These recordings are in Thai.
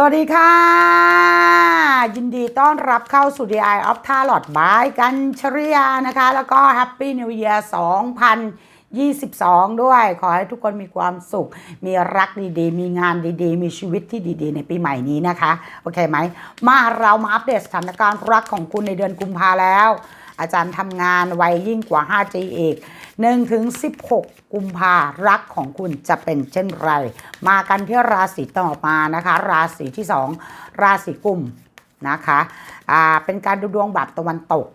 สวัสดีค่ะ ยินดีต้อนรับเข้าสู่ The Eye of Tarot by กันชริยานะคะ แล้วก็ Happy New Year 2022 ด้วย ขอให้ทุกคนมีความสุข มีรักดีๆ มีงานดีๆ มีชีวิตที่ดีๆ ในปีใหม่นี้นะคะ โอเคไหม มาเรามาอัปเดตสถานการณ์รักของคุณในเดือนกุมภาแล้ว อาจารย์ทำงานไวยิ่งกว่า 5G อีก 1ถึง16 กุมภารักของคุณจะเป็นเช่นไร มากันที่ราศีต่อมานะคะ ราศีที่ 2 ราศีกุมนะคะอ่าเป็นการดูดวงแบบตะวันตก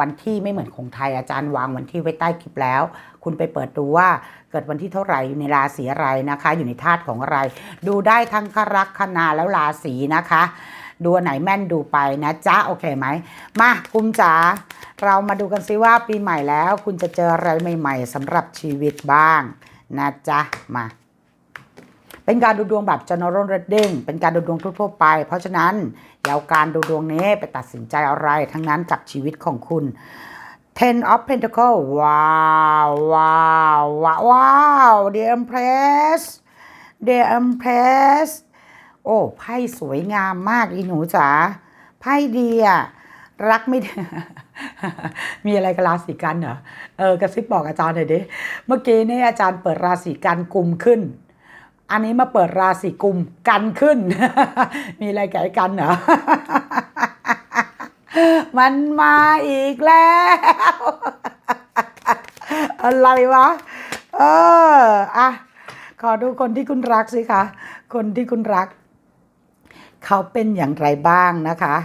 วันที่ไม่เหมือนของไทยอาจารย์วางวันที่ไว้ใต้คลิปแล้ว คุณไปเปิดดูว่าเกิดวันที่เท่าไหร่อยู่ในราศีอะไรนะคะ อยู่ในธาตุของอะไร ดูได้ทั้งครักคณาแล้วราศีนะคะ ดูอันไหนแม่นดูไปนะจ๊ะโอเคไหมมากุมจ๋าเรามาดูกันซิว่าปีใหม่แล้ว คุณจะเจออะไรใหม่ ๆสำหรับชีวิตบ้างนะจ๊ะมาเป็นการดูดวงแบบ general reading เป็นการดูดวงทั่วๆไป เพราะฉะนั้นอย่าเอาการดูดวงนี้ไปตัดสินใจอะไรทั้งนั้นกับชีวิตของคุณ Ten of Pentacle ว้าวว้าวว้าวว้าว The Empress The Empress โอ้ไพ่สวยงามมากอีหนูจ๋าไพ่ดีอะรักไม่ มีอะไรกับราศีกันเหรอเออกระซิบบอกอาจารย์หน่อยดิเมื่อกี้นี่อาจารย์เปิดราศีกันกลุ่มขึ้น อันนี้มาเปิดราศีกุมกันขึ้น มีอะไรกับไอ้กันเหรอมันมาอีกแล้ว อะไรวะ เออ อะ ขอดูคนที่คุณรักสิคะ คนที่คุณรัก เขาเป็นอย่างไรบ้างนะคะ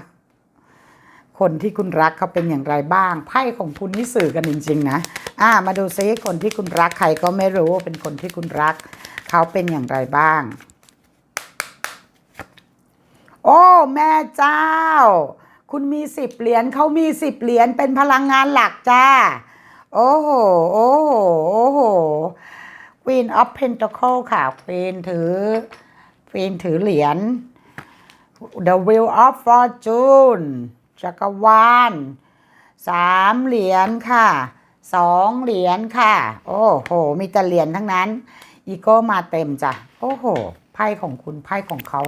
คนที่คุณรักเขาเป็นอย่างไรบ้าง ไพ่ของคุณนี่สื่อกันจริง ๆ นะอ่ามาดูซิคนที่คุณรักใครก็ไม่รู้เป็นคนที่คุณรัก เขาเป็นอย่างไรบ้าง โอ้แม่เจ้า คุณมีสิบเหรียญเขามีสิบเหรียญเป็นพลังงานหลักจ้า โอ้โหโอ้โหโอ้โห Queen of Pentacle ค่ะ Queen ถือ Queen ถือเหรียญ The Wheel of Fortune จักรวาลสามเหรียญค่ะสองเหรียญค่ะ โอ้โห มีแต่เหรียญทั้งนั้น อีโก้มาเต็มจ้ะ โอ้โห ไพ่ของคุณ ไพ่ของเขา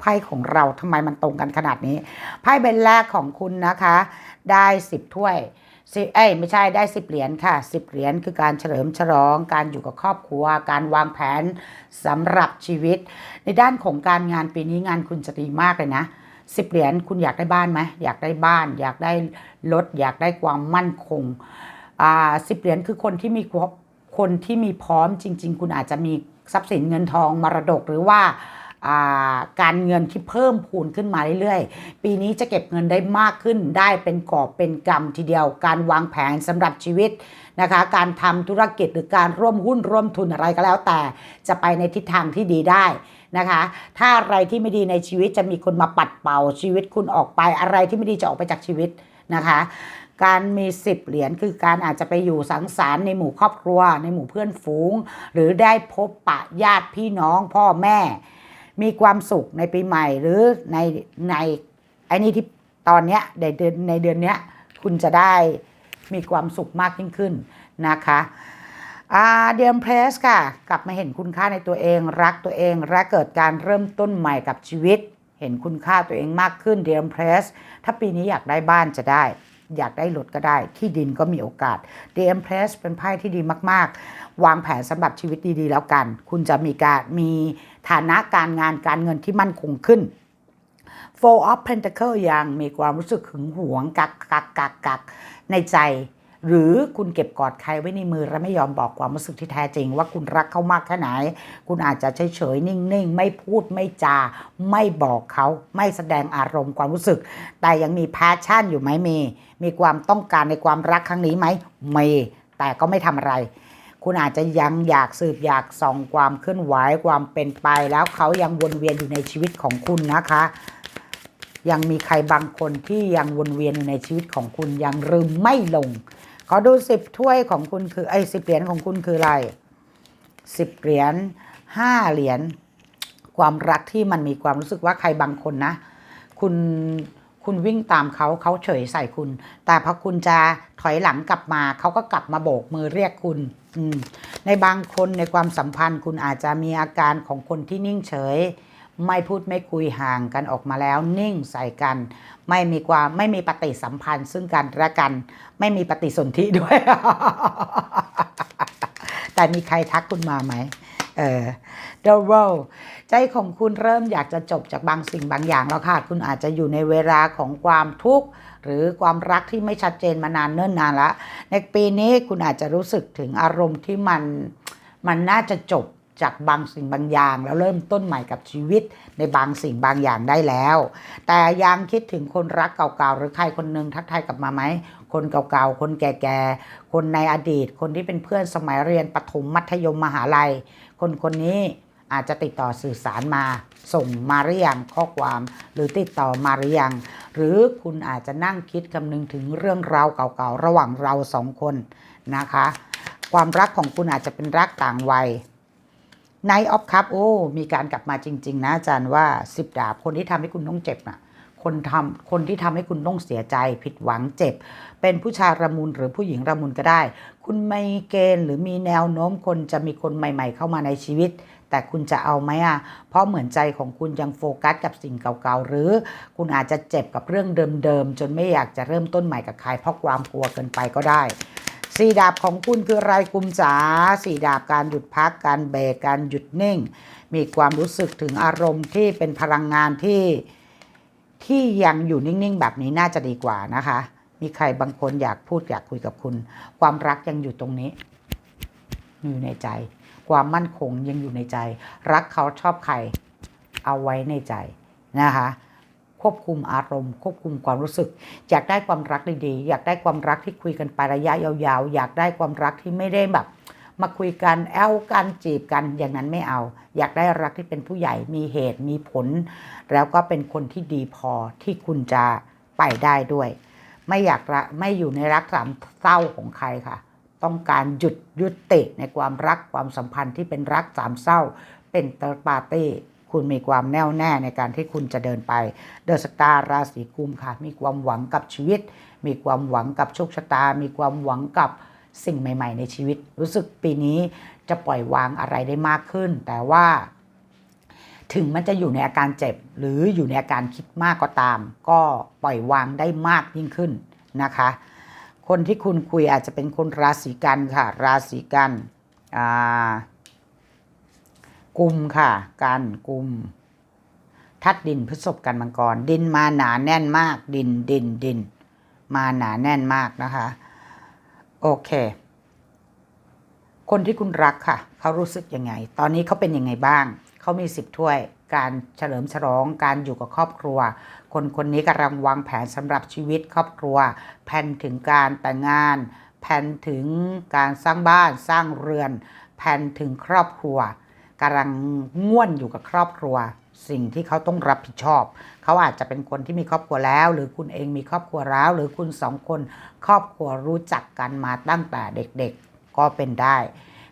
ไพ่ของเราทำไมมันตรงกันขนาดนี้ ไพ่ใบแรกของคุณนะคะ ได้สิบถ้วย สิเอ้ยไม่ใช่ได้สิบเหรียญค่ะสิบเหรียญคือการเฉลิมฉลอง การอยู่กับครอบครัว การวางแผนสำหรับชีวิต ในด้านของการงานปีนี้งานคุณจะดีมากเลยนะสิบเหรียญคุณอยากได้บ้านไหมอยากได้บ้าน อยากได้รถอยากได้ความมั่นคงอ่าสิบเหรียญคือคนที่มีคนที่มีพร้อมจริง ๆ คุณอาจจะมีทรัพย์สินเงินทองมรดกหรือว่า การเงินที่เพิ่มพูนขึ้นมาเรื่อยๆ ปีนี้จะเก็บเงินได้มากขึ้นได้เป็นกอบเป็นกำทีเดียว การวางแผนสำหรับชีวิตนะคะ การทำธุรกิจหรือการร่วมหุ้นร่วมทุนอะไรก็แล้วแต่ จะไปในทิศทางที่ดีได้นะคะ ถ้าอะไรที่ไม่ดีในชีวิตจะมีคนมาปัดเป่าชีวิตคุณออกไป อะไรที่ไม่ดีจะออกไปจากชีวิตนะคะการมีสิบเหรียญคือการอาจจะไปอยู่สังสรรค์ในหมู่ครอบครัว ในหมู่เพื่อนฝูง หรือได้พบปะญาติพี่น้องพ่อแม่ มีความสุขในปีใหม่หรือในในไอ้นี่ที่ตอนเนี้ยในเดือนในเดือนเนี้ยคุณจะได้มีความสุขมากยิ่งขึ้นนะคะเดียมเพรสค่ะ กลับมาเห็นคุณค่าในตัวเอง รักตัวเองและเกิดการเริ่มต้นใหม่กับชีวิต เห็นคุณค่าตัวเองมากขึ้นเดียมเพรสถ้าปีนี้อยากได้บ้านจะได้ อยากได้รถก็ได้ ที่ดินก็มีโอกาส The Empress เป็นไพ่ที่ดีมาก ๆ วางแผนสำหรับชีวิตดีๆ แล้วกัน คุณจะมีการมี ฐานะการงานการเงินที่มั่นคงขึ้น Four of Pentacle ยังมีความรู้สึกหึงหวงกักกักกักกักในใจ หรือคุณเก็บกอดใครไว้ในมือและไม่ยอมบอกความรู้สึกที่แท้จริง ว่าคุณรักเขามากแค่ไหน คุณอาจจะเฉยเฉยๆนิ่งๆ ไม่พูดไม่จา ไม่บอกเขาไม่แสดงอารมณ์ความรู้สึก แต่ยังมีแพชชั่นอยู่ไหมมีมีความต้องการในความรักครั้งนี้ไหมมีแต่ก็ไม่ทำอะไร คุณอาจจะยังอยากสืบอยากส่องความเคลื่อนไหวความเป็นไป แล้วเขายังวนเวียนอยู่ในชีวิตของคุณนะคะ ยังมีใครบางคนที่ยังวนเวียนอยู่ในชีวิตของคุณยังลืมไม่ลง ขอดูสิบถ้วยของคุณคือไอ้สิบเหรียญของคุณคืออะไรสิบเหรียญห้าเหรียญความรักที่มันมีความรู้สึกว่าใครบางคนนะ คุณ คุณวิ่งตามเขาเขาเฉยใส่คุณ แต่พอคุณจะถอยหลังกลับมาเขาก็กลับมาโบกมือเรียกคุณในบางคนในความสัมพันธ์ คุณอาจจะมีอาการของคนที่นิ่งเฉย ไม่พูดไม่คุยห่างกันออกมาแล้ว นิ่งใส่กัน ไม่มีความไม่มีปฏิสัมพันธ์ ซึ่งกันและกัน ไม่มีปฏิสนธิด้วย แต่มีใครทักคุณมาไหม เออ The World ใจของคุณเริ่มอยากจะจบจากบางสิ่งบางอย่างแล้วค่ะ คุณอาจจะอยู่ในเวลาของความทุกข์หรือความรักที่ไม่ชัดเจนมานานเนิ่นนานละ ในปีนี้คุณอาจจะรู้สึกถึงอารมณ์ที่มันมันน่าจะจบจากบางสิ่งบางอย่าง แล้วเริ่มต้นใหม่กับชีวิตในบางสิ่งบางอย่างได้แล้ว แต่ยังคิดถึงคนรักเก่าๆหรือใครคนหนึงทักทายกลับมาไหมคนเก่าๆคนแก่ๆคนในอดีต คนที่เป็นเพื่อนสมัยเรียนประถมมัธยมมหาลัย คนคนนี้อาจจะติดต่อสื่อสารมา ส่งมาหรือยังข้อความ หรือติดต่อมาหรือยังหรือคุณอาจจะนั่งคิดคำนึงถึงเรื่องราวเก่าๆระหว่างเราสองคนนะคะ ความรักของคุณอาจจะเป็นรักต่างวัยในออฟคัพโอ้มีการกลับมาจริง ๆ นะอาจารย์ว่าสิบดาบคนที่ทำให้คุณต้องเจ็บน่ะ คนทำคนที่ทำให้คุณต้องเสียใจ ผิดหวังเจ็บ เป็นผู้ชายระมุนหรือผู้หญิงระมุนก็ได้ คุณไม่เกณฑ์หรือมีแนวโน้มคนจะมีคนใหม่ๆ เข้ามาในชีวิต แต่คุณจะเอาไหมอะเพราะเหมือนใจของคุณยังโฟกัสกับสิ่งเก่าๆ หรือคุณอาจจะเจ็บกับเรื่องเดิมๆ จนไม่อยากจะเริ่มต้นใหม่กับใครเพราะความกลัวเกินไปก็ได้สี่ดาบของคุณคืออะไรกุมจ๋าสี่ดาบการหยุดพักการเบรกการหยุดนิ่ง มีความรู้สึกถึงอารมณ์ที่เป็นพลังงานที่ ที่ยังอยู่นิ่งๆ แบบนี้น่าจะดีกว่านะคะ มีใครบางคนอยากพูดอยากคุยกับคุณ ความรักยังอยู่ตรงนี้ อยู่ในใจ ความมั่นคงยังอยู่ในใจ รักเขาชอบใคร เอาไว้ในใจนะคะควบคุมอารมณ์ ควบคุมความรู้สึก อยากได้ความรักดีๆ อยากได้ความรักที่คุยกันไประยะยาวๆ อยากได้ความรักที่ไม่ได้แบบ มาคุยกันแอลกันจีบกันอย่างนั้นไม่เอา อยากได้รักที่เป็นผู้ใหญ่มีเหตุมีผล แล้วก็เป็นคนที่ดีพอที่คุณจะไปได้ด้วย ไม่อยากรักไม่อยู่ในรักสามเศร้าของใครค่ะ ต้องการหยุดยุติในความรักความสัมพันธ์ที่เป็นรักสามเศร้า เป็นเตอร์ปาร์ตี้คุณมีความแน่วแน่ในการที่คุณจะเดินไป เดอะสตาร์ราศีกุมค่ะ มีความหวังกับชีวิต มีความหวังกับโชคชะตา มีความหวังกับ สิ่งใหม่ ๆ ในชีวิต รู้สึกปีนี้จะปล่อยวางอะไรได้มากขึ้น แต่ว่า ถึงมันจะอยู่ในอาการเจ็บ หรืออยู่ในอาการคิดมากก็ตาม ก็ปล่อยวางได้มากยิ่งขึ้นนะคะ คนที่คุณคุยอาจจะเป็นคนราศีกันค่ะ ราศีกันกุมค่ะ กันกุมทัดดินพฤษภกันมังกร ดินมาหนาแน่นมาก ดินดินดิน มาหนาแน่นมากนะคะ โอเค คนที่คุณรักค่ะ เขารู้สึกยังไง ตอนนี้เขาเป็นยังไงบ้าง เขามีสิบถ้วย การเฉลิมฉลอง การอยู่กับครอบครัว คนคนนี้กำลังวางแผนสำหรับชีวิตครอบครัว แผนถึงการแต่งงาน แผนถึงการสร้างบ้าน สร้างเรือน แผนถึงครอบครัวกำลังง่วนอยู่กับครอบครัว สิ่งที่เขาต้องรับผิดชอบ เขาอาจจะเป็นคนที่มีครอบครัวแล้ว หรือคุณเองมีครอบครัวแล้ว หรือคุณสองคนครอบครัวรู้จักกันมาตั้งแต่เด็กๆ ก็เป็นได้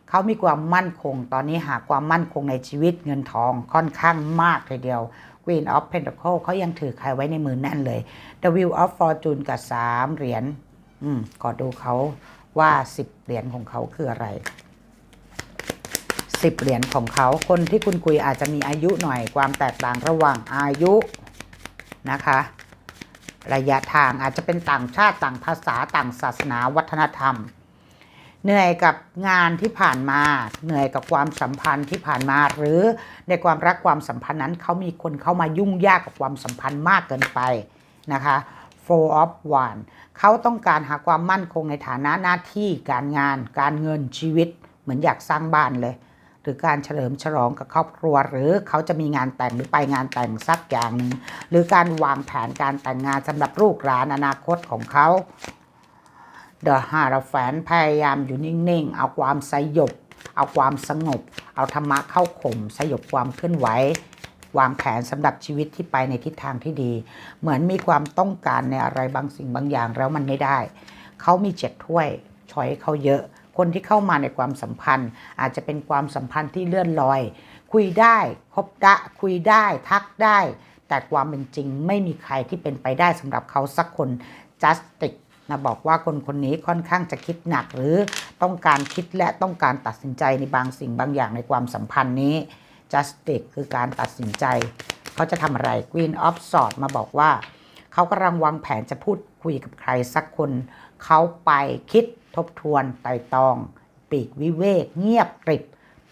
เขามีความมั่นคง ตอนนี้หาความมั่นคงในชีวิตเงินทองค่อนข้างมากทีเดียว Queen of Pentacle เขายังถือใครไว้ในมือแน่นเลย The Wheel of Fortune กับ 3 เหรียญ อืม ก็ดูเขาว่า 10 เหรียญของเขาคืออะไร 10 เหรียญของเขา คนที่คุณคุยอาจจะมีอายุหน่อยความแตกต่างระหว่างอายุนะคะ ระยะทางอาจจะเป็นต่างชาติต่างภาษาต่างศาสนาวัฒนธรรม เหนื่อยกับงานที่ผ่านมา เหนื่อยกับความสัมพันธ์ที่ผ่านมา หรือในความรักความสัมพันธ์นั้นเขามีคนเข้ามายุ่งยากกับความสัมพันธ์มากเกินไปนะคะ four of one เขาต้องการหาความมั่นคงในฐานะหน้าที่การงาน การเงินชีวิต เหมือนอยากสร้างบ้านเลย หรือการเฉลิมฉลองกับครอบครัว หรือเขาจะมีงานแต่งหรือไปงานแต่งสักอย่างหนึ่งหรือการวางแผนการแต่งงานสำหรับลูกหลานอนาคตของเขาเดอะฮาราแฟนพยายามอยู่นิ่งๆ เอาความสยบ เอาความสงบ เอาธรรมะเข้าข่มสยบความเคลื่อนไหววางแผนสำหรับชีวิตที่ไปในทิศทางที่ดี เหมือนมีความต้องการในอะไรบางสิ่งบางอย่างแล้วมันไม่ได้ เขามีเจ็ดถ้วยช้อยเขาเยอะ คนที่เข้ามาในความสัมพันธ์ อาจจะเป็นความสัมพันธ์ที่เลื่อนลอย คุยได้คบได้คุยได้ทักได้ แต่ความเป็นจริงไม่มีใครที่เป็นไปได้สำหรับเขาสักคน justic นะบอกว่าคนคนนี้ค่อนข้างจะคิดหนักหรือต้องการคิดและต้องการตัดสินใจในบางสิ่งบางอย่างในความสัมพันธ์นี้ justice คือการตัดสินใจ เขาจะทำอะไร Queen of Swords มาบอกว่า เขากำลังวางแผนจะพูดคุยกับใครสักคน เขาไปคิด ทบทวนไต่ตอง ปีกวิเวก เงียบกริบ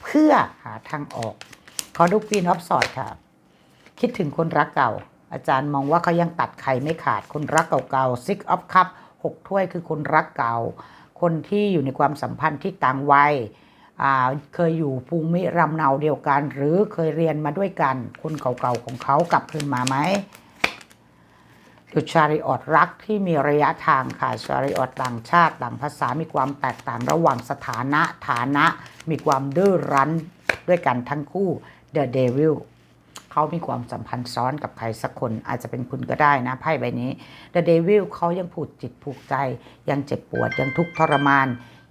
เพื่อหาทางออก ขอดู Queen of Swords ค่ะ คิดถึงคนรักเก่า อาจารย์มองว่าเขายังตัดใครไม่ขาดคนรักเก่าๆ Six of Cup หกถ้วยคือคนรักเก่า คนที่อยู่ในความสัมพันธ์ที่ต่างวัยเคยอยู่ภูมิลำเนาเดียวกัน หรือเคยเรียนมาด้วยกัน คนเก่าๆของเขากลับคืนมาไหม คือชาริออตรักที่มีระยะทางค่ะชาริออตต่างชาติต่างภาษามีความแตกต่างระหว่างสถานะฐานะ มีความดื้อรั้นด้วยกันทั้งคู่ The Devil เขามีความสัมพันธ์ซ้อนกับใครสักคนอาจจะเป็นคุณก็ได้นะไพ่ใบนี้ The Devil เขายังผูกจิตผูกใจ ยังเจ็บปวดยังทุกข์ทรมาน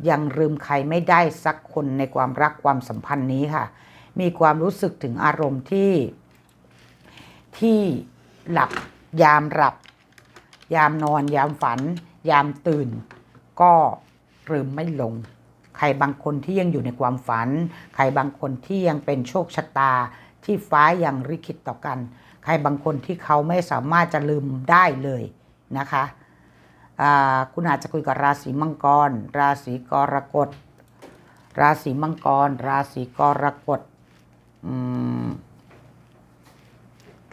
ยังลืมใครไม่ได้สักคนในความรักความสัมพันธ์นี้ค่ะ มีความรู้สึกถึงอารมณ์ที่ที่หลับยามหลับ ยามนอน ยามฝัน ยามตื่น ก็ลืมไม่ลง ใครบางคนที่ยังอยู่ในความฝัน ใครบางคนที่ยังเป็นโชคชะตาที่ฟ้ายังริขิตต่อกัน ใครบางคนที่เขาไม่สามารถจะลืมได้เลยนะคะคุณอาจจะคุยกับราศีมังกร ราศีกรกฎ ราศีมังกร ราศีกรกฎ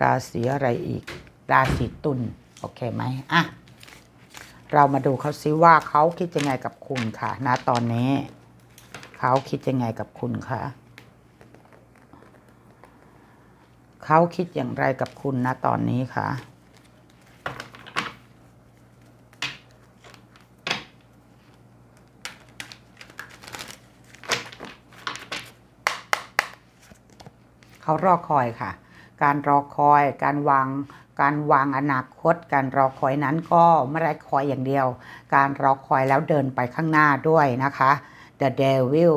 ราศีอะไรอีก ราศีตุล โอเคไหมอะ เรามาดูเขาซิว่าเขาคิดยังไงกับคุณค่ะณตอนนี้ เขาคิดยังไงกับคุณคะเขาคิดอย่างไรกับคุณณตอนนี้คะเขารอคอยค่ะ การรอคอย การวาง การวางอนาคต การรอคอยนั้นก็ไม่ได้คอยอย่างเดียว การรอคอยแล้วเดินไปข้างหน้าด้วยนะคะ The Devil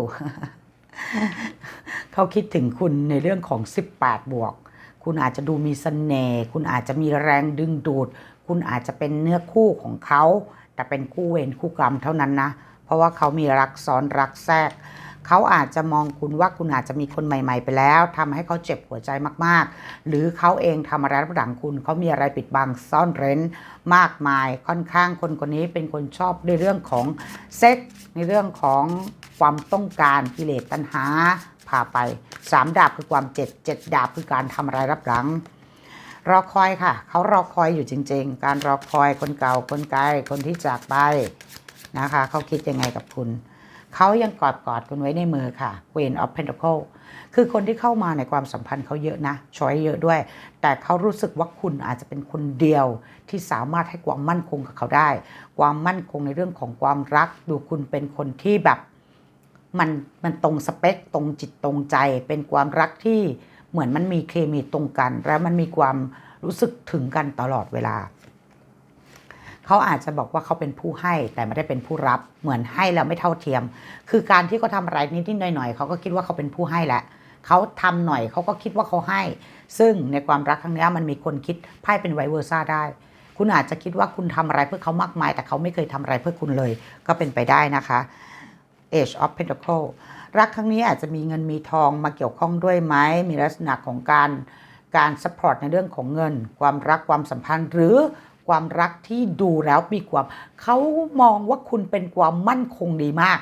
เขาคิดถึงคุณในเรื่องของ 18 บวก คุณอาจจะดูมีเสน่ห์คุณอาจจะมีแรงดึงดูด คุณอาจจะเป็นเนื้อคู่ของเขา แต่เป็นคู่เวรคู่กรรมเท่านั้นนะ เพราะว่าเขามีรักซ้อนรักแทรก เขาอาจจะมองคุณว่าคุณอาจจะมีคนใหม่ ๆ ไปแล้วทำให้เขาเจ็บหัวใจมากๆ หรือเขาเองทำอะไรรับหลังคุณเขามีอะไรปิดบังซ่อนเร้นมากมายค่อนข้างคนคนนี้เป็นคนชอบในเรื่องของเซ็กในเรื่องของความต้องการกิเลสตัณหาพาไปสามดาบคือความเจ็ดเจ็ดดาบคือการทำอะไรรับหลังรอคอยค่ะ เขารอคอยอยู่จริง ๆ การรอคอยคนเก่าคนไกลคนที่จากไปนะคะ เขาคิดยังไงกับคุณ เขายังกอดกอดคุณไว้ในมือค่ะ Queen of Pentacle คือคนที่เข้ามาในความสัมพันธ์เขาเยอะนะช้อยเยอะด้วย แต่เขารู้สึกว่าคุณอาจจะเป็นคนเดียวที่สามารถให้ความมั่นคงกับเขาได้ ความมั่นคงในเรื่องของความรัก ดูคุณเป็นคนที่แบบมันมันตรงสเปคตรงจิตตรงใจ เป็นความรักที่เหมือนมันมีเคมีตรงกัน และมันมีความรู้สึกถึงกันตลอดเวลา เขาอาจจะบอกว่าเขาเป็นผู้ให้แต่ไม่ได้เป็นผู้รับ เหมือนให้แล้วไม่เท่าเทียม คือการที่เขาทำอะไรนิดๆหน่อยๆเขาก็คิดว่าเขาเป็นผู้ให้แหละเขาทำหน่อยเขาก็คิดว่าเขาให้ ซึ่งในความรักครั้งนี้มันมีคนคิดไพ่เป็นไวเวอร์ซ่าได้ คุณอาจจะคิดว่าคุณทำอะไรเพื่อเขามากมาย แต่เขาไม่เคยทำอะไรเพื่อคุณเลย ก็เป็นไปได้นะคะ Age of Pentacle รักครั้งนี้อาจจะมีเงินมีทองมาเกี่ยวข้องด้วยไหมมีลักษณะของการการสปอร์ตในเรื่องของเงิน ความรักความสัมพันธ์หรือ ความรักที่ดูแล้วมีความเขามองว่าคุณเป็นความมั่นคงดีมาก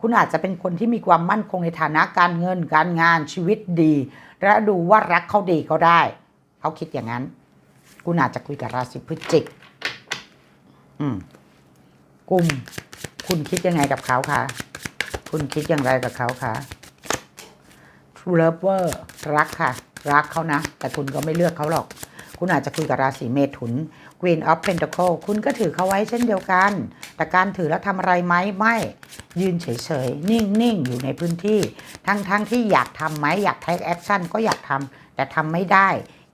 คุณอาจจะเป็นคนที่มีความมั่นคงในฐานะการเงินการงานชีวิตดี และดูว่ารักเขาดีเขาได้ เขาคิดอย่างนั้น คุณอาจจะคุยกับราศีพฤศจิกอืมกลุ่มคุณคิดยังไงกับเขาคะคุณคิดอย่างไรกับเขาคะ True Lover รักค่ะ รักเขานะ แต่คุณก็ไม่เลือกเขาหรอก คุณอาจจะคุยกับราศีเมถุน Queen of Pentacle คุณก็ถือเขาไว้เช่นเดียวกัน แต่การถือแล้วทำอะไรไหมไม่ ยืนเฉยๆ นิ่งๆ อยู่ในพื้นที่ ทั้งๆทที่อยากทำไหมอยาก take action ก็อยากทำแต่ทำไม่ได้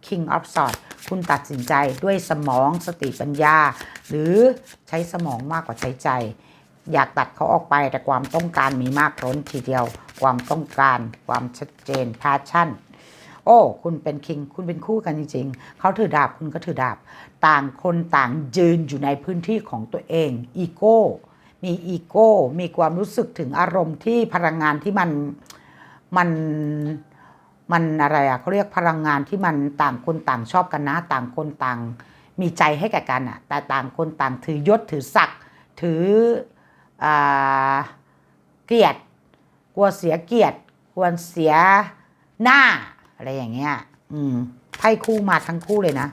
King of Swords คุณตัดสินใจด้วยสมองสติปัญญา หรือใช้สมองมากกว่าใช้ใจ อยากตัดเขาออกไปแต่ความต้องการมีมากล้นทีเดียว ความต้องการ ความชัดเจน passion โอ้ คุณเป็นคิง คุณเป็นคู่กันจริง ๆ เขาถือดาบ คุณก็ถือดาบ ต่างคนต่างยืนอยู่ในพื้นที่ของตัวเอง อีโก้ มีอีโก้ มีความรู้สึกถึงอารมณ์ที่พลังงานที่มัน มัน มันอะไรอะเขาเรียกพลังงานที่มันต่างคนต่างชอบกันนะ ต่างคนต่าง มีใจให้แก่กันอะแต่ต่างคนต่างถือยศถือศักดิ์ถืออาเกียรติ กลัวเสียเกียรติ กลัวเสียหน้า อะไรอย่างเงี้ย อืมไพ่คู่มาทั้งคู่เลยนะ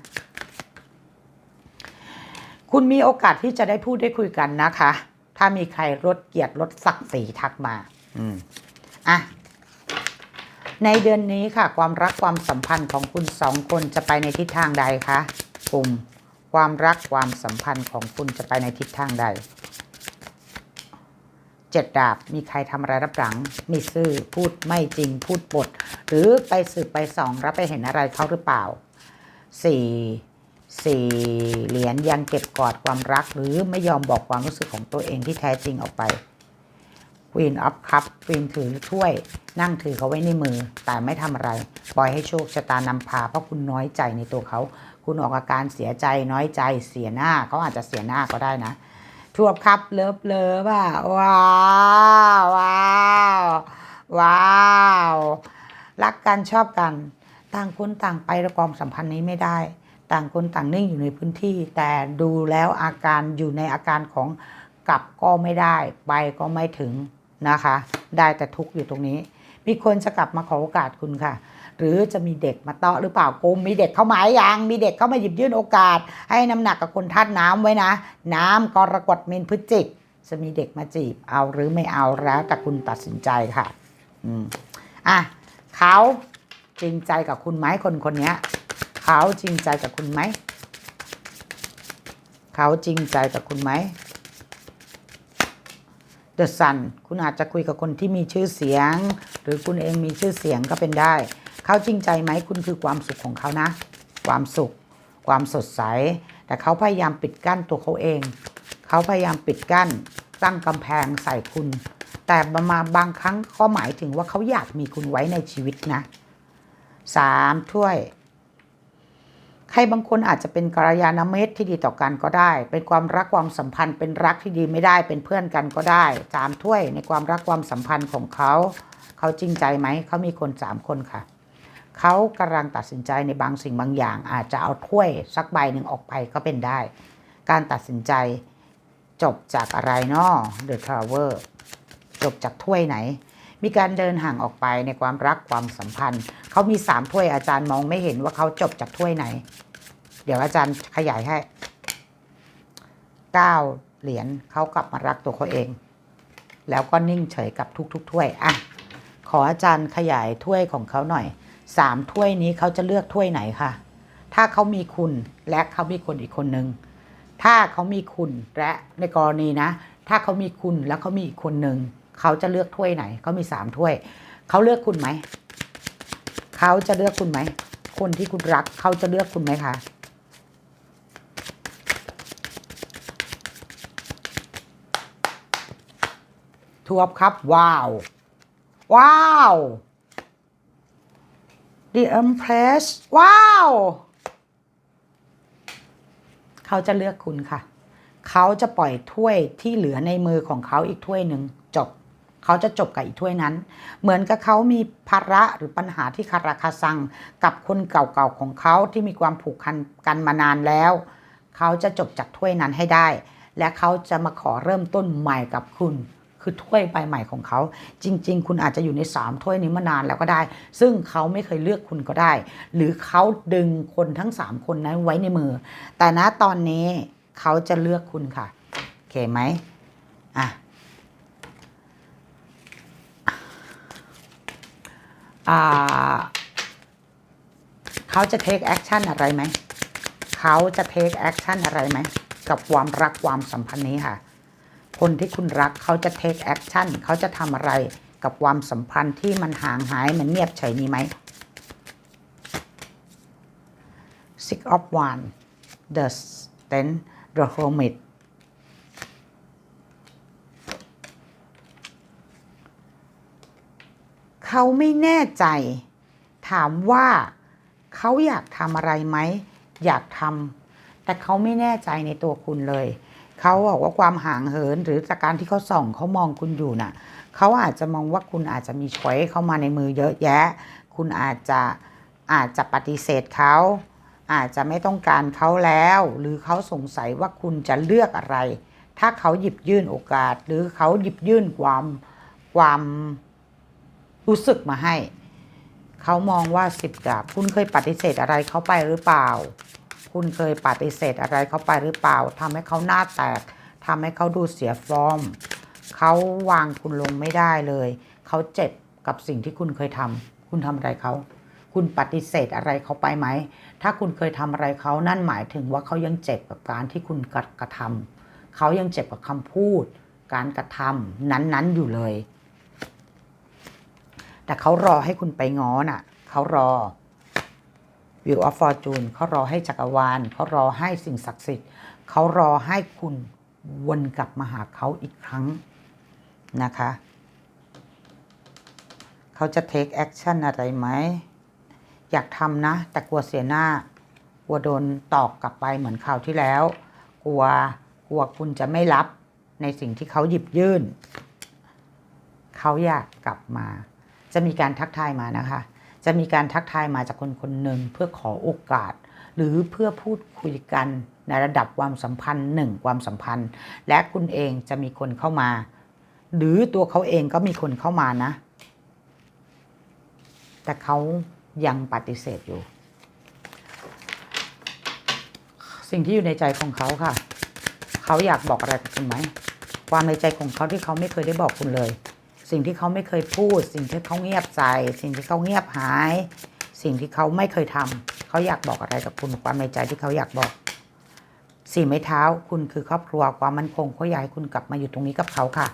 คุณมีโอกาสที่จะได้พูดได้คุยกันนะคะ ถ้ามีใครลดเกียรติลดศักดิ์ศรีทักมา อืมอะในเดือนนี้ค่ะ ความรักความสัมพันธ์ของคุณสองคนจะไปในทิศทางใดคะกลุ่มความรักความสัมพันธ์ของคุณจะไปในทิศทางใด เจ็ดดาบ มีใครทำอะไรรับหลังม่ซื่อพูดไม่จริงพูดปด หรือไปสืบไปส่องรับไปเห็นอะไรเขาหรือเปล่าสี่สี่เหรียญยังเก็บกอดความรัก หรือไม่ยอมบอกความรู้สึกของตัวเองที่แท้จริงออกไป Queen of Cup Queen ถือถ้วย นั่งถือเขาไว้ในมือ แต่ไม่ทำอะไร ปล่อยให้โชคชะตานำพา เพราะคุณน้อยใจในตัวเขา คุณออกอาการเสียใจน้อยใจเสียหน้าเขาอาจจะเสียหน้าก็ได้นะ ทวบครับเลิฟเลิฟอะว้าวว้าวว้าวรักกันชอบกัน ต่างคนต่างไปและความสัมพันธ์นี้ไม่ได้ ต่างคนต่างนิ่งอยู่ในพื้นที่ แต่ดูแล้วอาการอยู่ในอาการของกลับก็ไม่ได้ ไปก็ไม่ถึงนะคะ ได้แต่ทุกข์อยู่ตรงนี้ มีคนจะกลับมาขอโอกาสคุณค่ะ หรือจะมีเด็กมาเตาะหรือเปล่ากูมีเด็กเข้ามาอยังมีเด็กเข้ามาหยิบยื่นโอกาส ให้น้ำหนักกับคนธาตุน้ำไว้นะ น้ำกรกฎเมนพฤศจิก จะมีเด็กมาจีบเอาหรือไม่เอาแล้วแต่คุณตัดสินใจค่ะ อืมอะเขาจริงใจกับคุณไหมคนคนนี้เขาจริงใจกับคุณไหมเขาจริงใจกับคุณไหม The Sun คุณอาจจะคุยกับคนที่มีชื่อเสียง หรือคุณเองมีชื่อเสียงก็เป็นได้ เขาจริงใจไหมคุณคือความสุขของเขานะ ความสุข ความสดใส แต่เขาพยายามปิดกั้นตัวเขาเอง เขาพยายามปิดกั้น ตั้งกำแพงใส่คุณ แต่มาบางครั้งก็หมายถึงว่าเขาอยากมีคุณไว้ในชีวิตนะสามถ้วยใครบางคนอาจจะเป็นกัลยาณมิตรที่ดีต่อกันก็ได้ เป็นความรักความสัมพันธ์เป็นรักที่ดีไม่ได้เป็นเพื่อนกันก็ได้สามถ้วยในความรักความสัมพันธ์ของเขา เขาจริงใจไหม เขามีคนสามคนค่ะ เขากำลังตัดสินใจในบางสิ่งบางอย่าง อาจจะเอาถ้วยสักใบหนึ่งออกไปก็เป็นได้ การตัดสินใจจบจากอะไรเนาะ The Traveler จบจากถ้วยไหน มีการเดินห่างออกไปในความรักความสัมพันธ์ เขามีสามถ้วยอาจารย์มองไม่เห็นว่าเขาจบจากถ้วยไหน เดี๋ยวอาจารย์ขยายให้เก้าเหรียญเขากลับมารักตัวเขาเอง แล้วก็นิ่งเฉยกับทุกๆถ้วย อะ ขออาจารย์ขยายถ้วยของเขาหน่อย สามถ้วยนี้เขาจะเลือกถ้วยไหนคะถ้าเขามีคุณและเขามีคนอีกคนหนึ่งถ้าเขามีคุณและในกรณีนะ ถ้าเขามีคุณแล้วเขามีอีกคนหนึ่งเขาจะเลือกถ้วยไหนเขามีสามถ้วย เขาเลือกคุณไหมเขาจะเลือกคุณไหมคนที่คุณรักเขาจะเลือกคุณไหมคะทวบครับ ว้าว ว้าว The Empress ว้าว เขาจะเลือกคุณค่ะ เขาจะปล่อยถ้วยที่เหลือในมือของเขาอีกถ้วยหนึ่งจบ เขาจะจบกับอีกถ้วยนั้น เหมือนกับเขามีภาระหรือปัญหาที่คาราคาซัง กับคนเก่าๆของเขาที่มีความผูกพันกันมานานแล้ว เขาจะจบจากถ้วยนั้นให้ได้ และเขาจะมาขอเริ่มต้นใหม่กับคุณ คือถ้วยใบใหม่ของเขา จริง ๆ คุณอาจจะอยู่ในสามถ้วยนี้มานานแล้วก็ได้ ซึ่งเขาไม่เคยเลือกคุณก็ได้ หรือเขาดึงคนทั้งสามคนนั้นไว้ในมือ แต่ณตอนนี้เขาจะเลือกคุณค่ะโอเคไหมอะอ่าเขาจะ take action อะไรไหม เขาจะ take action อะไรไหม กับความรักความสัมพันธ์นี้ค่ะ คนที่คุณรักเขาจะ take action เขาจะทำอะไรกับความสัมพันธ์ที่มันห่างหายมันเงียบเฉยนี้ไหม Six of Wands The Ten The Hermit เขาไม่แน่ใจ ถามว่าเขาอยากทำอะไรไหม อยากทำแต่เขาไม่แน่ใจในตัวคุณเลย เขาบอกว่าความห่างเหิน หรือจากการที่เขาส่องเขามองคุณอยู่น่ะเขาอาจจะมองว่าคุณอาจจะมีช้อยเข้ามาในมือเยอะแยะ คุณอาจจะอาจจะปฏิเสธเขาอาจจะไม่ต้องการเขาแล้ว หรือเขาสงสัยว่าคุณจะเลือกอะไร ถ้าเขาหยิบยื่นโอกาส หรือเขาหยิบยื่นความความรู้สึกมาให้ เขามองว่าสิบดาบคุณเคยปฏิเสธอะไรเขาไปหรือเปล่า คุณเคยปฏิเสธอะไรเขาไปหรือเปล่าทำให้เขาหน้าแตกทำให้เขาดูเสียฟอร์มเขาวางคุณลงไม่ได้เลย เขาเจ็บกับสิ่งที่คุณเคยทำคุณทำอะไรเขาคุณปฏิเสธอะไรเขาไปไหม ถ้าคุณเคยทำอะไรเขานั่นหมายถึงว่าเขายังเจ็บกับการที่คุณกระกระทำเขายังเจ็บกับคำพูด การกระทำนั้นๆอยู่เลย แต่เขารอให้คุณไปง้อน่ะ เขารอ View of Fortune เขารอให้จักรวาลเขารอให้สิ่งศักดิ์สิทธิ์เขารอให้คุณวนกลับมาหาเขาอีกครั้งนะคะเขาจะ take action อะไรไหม อยากทำนะ แต่กลัวเสียหน้ากลัวโดนตอกกลับไปเหมือนคราวที่แล้ว กลัวกลัวคุณจะไม่รับในสิ่งที่เขาหยิบยื่น เขาอยากกลับมา จะมีการทักทายมานะคะ จะมีการทักทายมาจากคนคนหนึ่งเพื่อขอโอกาส หรือเพื่อพูดคุยกันในระดับความสัมพันธ์หนึ่งความสัมพันธ์ และคุณเองจะมีคนเข้ามา หรือตัวเขาเองก็มีคนเข้ามานะ แต่เขายังปฏิเสธอยู่ สิ่งที่อยู่ในใจของเขาค่ะ เขาอยากบอกอะไรกับคุณไหมความในใจของเขาที่เขาไม่เคยได้บอกคุณเลย สิ่งที่เขาไม่เคยพูด สิ่งที่เขาเงียบใจ สิ่งที่เขาเงียบหาย สิ่งที่เขาไม่เคยทำเขาอยากบอกอะไรกับคุณความในใจที่เขาอยากบอกสี่ไม้เท้าคุณคือครอบครัวความมั่นคงเขาอยากให้คุณกลับมาอยู่ตรงนี้กับเขาค่ะ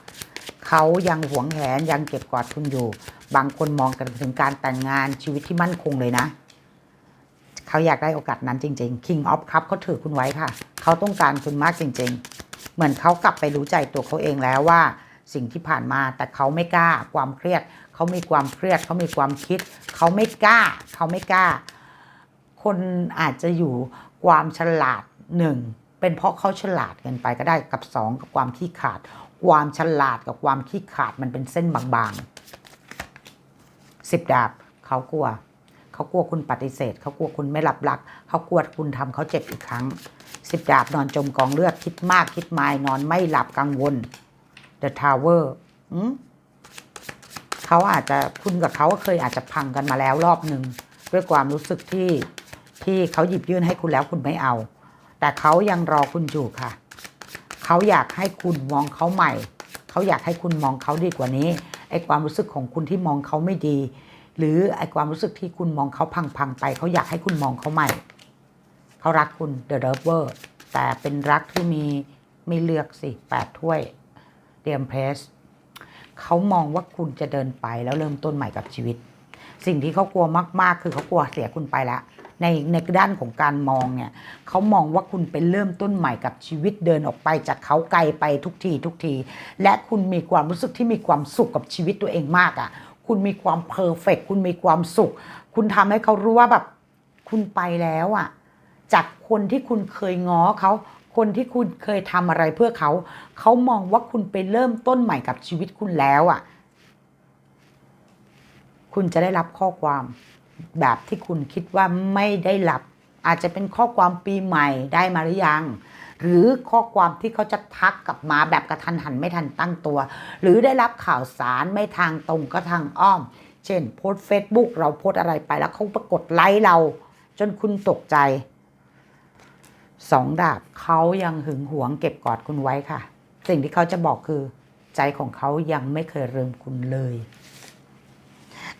เขายังหวงแหนยังเก็บกอดคุณอยู่ บางคนมองกันถึงการแต่งงานชีวิตที่มั่นคงเลยนะ เขาอยากได้โอกาสนั้นจริง ๆ King of Cup เขาถือคุณไว้ค่ะ เขาต้องการคุณมากจริง ๆ เหมือนเขากลับไปรู้ใจตัวเขาเองแล้วว่า สิ่งที่ผ่านมา แต่เขาไม่กล้าความเครียด เขามีความเครียด เขามีความคิด เขาไม่กล้า เขาไม่กล้า คนอาจจะอยู่ความฉลาดหนึ่งเป็นเพราะเขาฉลาดเกินไปก็ได้กับสองกับความขี้ขาด ความฉลาดกับความขี้ขาดมันเป็นเส้นบางๆสิบดาบเขากลัวเขากลัวคุณปฏิเสธ เขากลัวคุณไม่รับรัก เขากลัวคุณทำเขาเจ็บอีกครั้งสิบดาบนอนจมกองเลือดคิดมากคิดมายนอนไม่หลับกังวล The Tower อืมเขาอาจจะคุณกับเขาก็เคยอาจจะพังกันมาแล้วรอบหนึ่งด้วยความรู้สึกที่ที่เขาหยิบยื่นให้คุณแล้วคุณไม่เอา แต่เขายังรอคุณอยู่ค่ะ เขาอยากให้คุณมองเขาใหม่ เขาอยากให้คุณมองเขาดีกว่านี้ ไอ้ความรู้สึกของคุณที่มองเขาไม่ดี หรือไอ้ความรู้สึกที่คุณมองเขาพังๆไป เขาอยากให้คุณมองเขาใหม่ เขารักคุณ The Lover แต่เป็นรักที่มีไม่เลือกสิแปดถ้วย เตรียมเพรสเขามองว่าคุณจะเดินไปแล้วเริ่มต้นใหม่กับชีวิต สิ่งที่เขากลัวมาก ๆ คือเขากลัวเสียคุณไปล้วในในด้านของการมองเนี่ยเขามองว่าคุณเป็นเริ่มต้นใหม่กับชีวิตเดินออกไปจากเขาไกลไปทุกทีทุกที และคุณมีความรู้สึกที่มีความสุขกับชีวิตตัวเองมากอะ่ะ คุณมีความเพอร์เฟกคุณมีความสุข คุณทำให้เขารู้ว่าแบบคุณไปแล้วอะ่ะ จากคนที่คุณเคยง้อเขา คนที่คุณเคยทำอะไรเพื่อเขา เขามองว่าคุณไปเริ่มต้นใหม่กับชีวิตคุณแล้วอะ่ะ คุณจะได้รับข้อความแบบที่คุณคิดว่าไม่ได้รับ อาจจะเป็นข้อความปีใหม่ได้มาหรือยัง หรือข้อความที่เขาจะทักกลับมาแบบกระทันหันไม่ทันตั้งตัว หรือได้รับข่าวสารไม่ทางตรงก็ทางอ้อม เช่น โพสเฟซบุ๊กเราโพสอะไรไปแล้วเขาปรากฏไลค์เรา จนคุณตกใจ สองดาบเขายังหึงหวงเก็บกอดคุณไว้ค่ะ สิ่งที่เขาจะบอกคือ ใจของเขายังไม่เคยลืมคุณเลย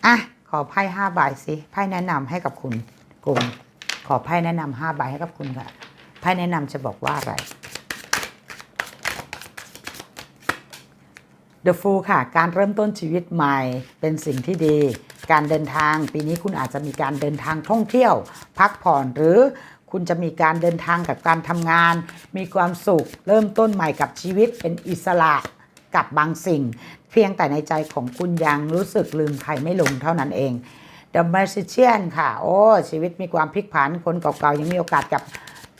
อะขอไพ่ห้าใบสิไพ่แนะนำให้กับคุณกลุ่มขอไพ่แนะนำห้าใบให้กับคุณค่ะไพ่แนะนำจะบอกว่าอะไร The Fool ค่ะ การเริ่มต้นชีวิตใหม่เป็นสิ่งที่ดี การเดินทางปีนี้คุณอาจจะมีการเดินทางท่องเที่ยว พักผ่อนหรือ คุณจะมีการเดินทางกับการทำงาน มีความสุข เริ่มต้นใหม่กับชีวิตเป็นอิสระกับบางสิ่ง เพียงแต่ในใจของคุณยังรู้สึกลืมใครไม่ลงเท่านั้นเอง The Magician ค่ะ โอ้ ชีวิตมีความพลิกผันคนเก่าๆยังมีโอกาสกับ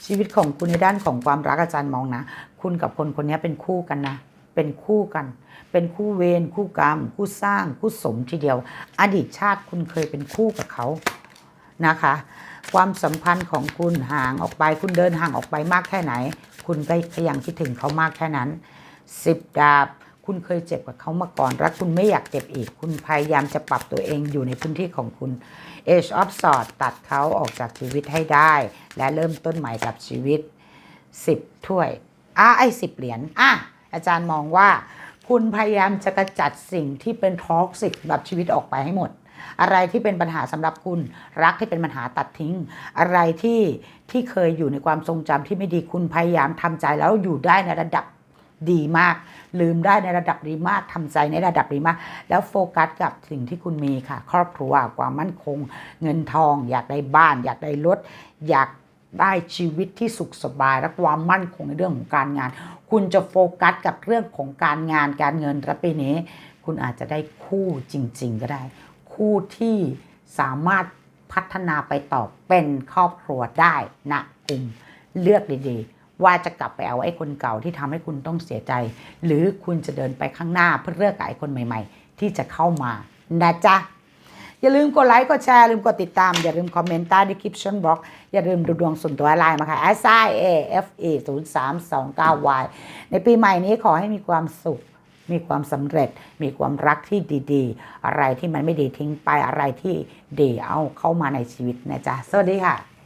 ชีวิตของคุณในด้านของความรักอาจารย์มองนะ คุณกับคนคนนี้เป็นคู่กันนะ เป็นเป็นคู่กัน เป็นคู่เวรคู่กรรม คู่สร้าง คู่สมทีเดียว อดีตชาติคุณเคยเป็นคู่กับเขา นะคะ ความสัมพันธ์ของคุณห่างออกไป คุณเดินห่างออกไปมากแค่ไหน คุณก็ยังคิดถึงเขามากแค่นั้นสิบดาบ คุณเคยเจ็บกับเขามาก่อนและคุณไม่อยากเจ็บอีก คุณพยายามจะปรับตัวเองอยู่ในพื้นที่ของคุณ Age of Swords ตัดเขาออกจากชีวิตให้ได้ และเริ่มต้นใหม่กับชีวิต 10 ถ้วยอะไอ้สิบเหรียญอะอาจารย์มองว่า คุณพยายามจะกระจัดสิ่งที่เป็นท็อกซิกแบบชีวิตออกไปให้หมด อะไรที่เป็นปัญหาสำหรับคุณ รักที่เป็นปัญหาตัดทิ้ง อะไรที่ที่เคยอยู่ในความทรงจำที่ไม่ดีคุณพยายามทำใจแล้วอยู่ได้ในระดับดีมาก ลืมได้ในระดับดีมากทำใจในระดับดีมาก แล้วโฟกัสกับสิ่งที่คุณมีค่ะ ครอบครัวความมั่นคง เงินทอง อยากได้บ้าน อยากได้รถอยากได้ชีวิตที่สุขสบาย และความมั่นคงในเรื่องของการงาน คุณจะโฟกัสกับเรื่องของการงานการเงินและปีนี้ คุณอาจจะได้คู่จริง ๆ ก็ได้ คู่ที่สามารถพัฒนาไปต่อเป็นครอบครัวได้นะกลุ่มเลือกดีๆ ว่าจะกลับไปเอาไอ้คนเก่าที่ทำให้คุณต้องเสียใจ หรือคุณจะเดินไปข้างหน้าเพื่อเลือกไอ้คนใหม่ๆ ที่จะเข้ามานะจ๊ะอย่าลืมกดไลค์กดแชร์ลืมกดติดตาม อย่าลืมคอมเมนต์ใต้ description box อย่าลืมดูดวงส่วนตัวไลน์มาค่ะ s i a f e 0 3 2 9 y ในปีใหม่นี้ขอให้มีความสุข มีความสำเร็จ มีความรักที่ดีๆ อะไรที่มันไม่ดีทิ้งไปอะไรที่ดีเอาเข้ามาในชีวิตนะจ๊ะสวัสดีค่ะ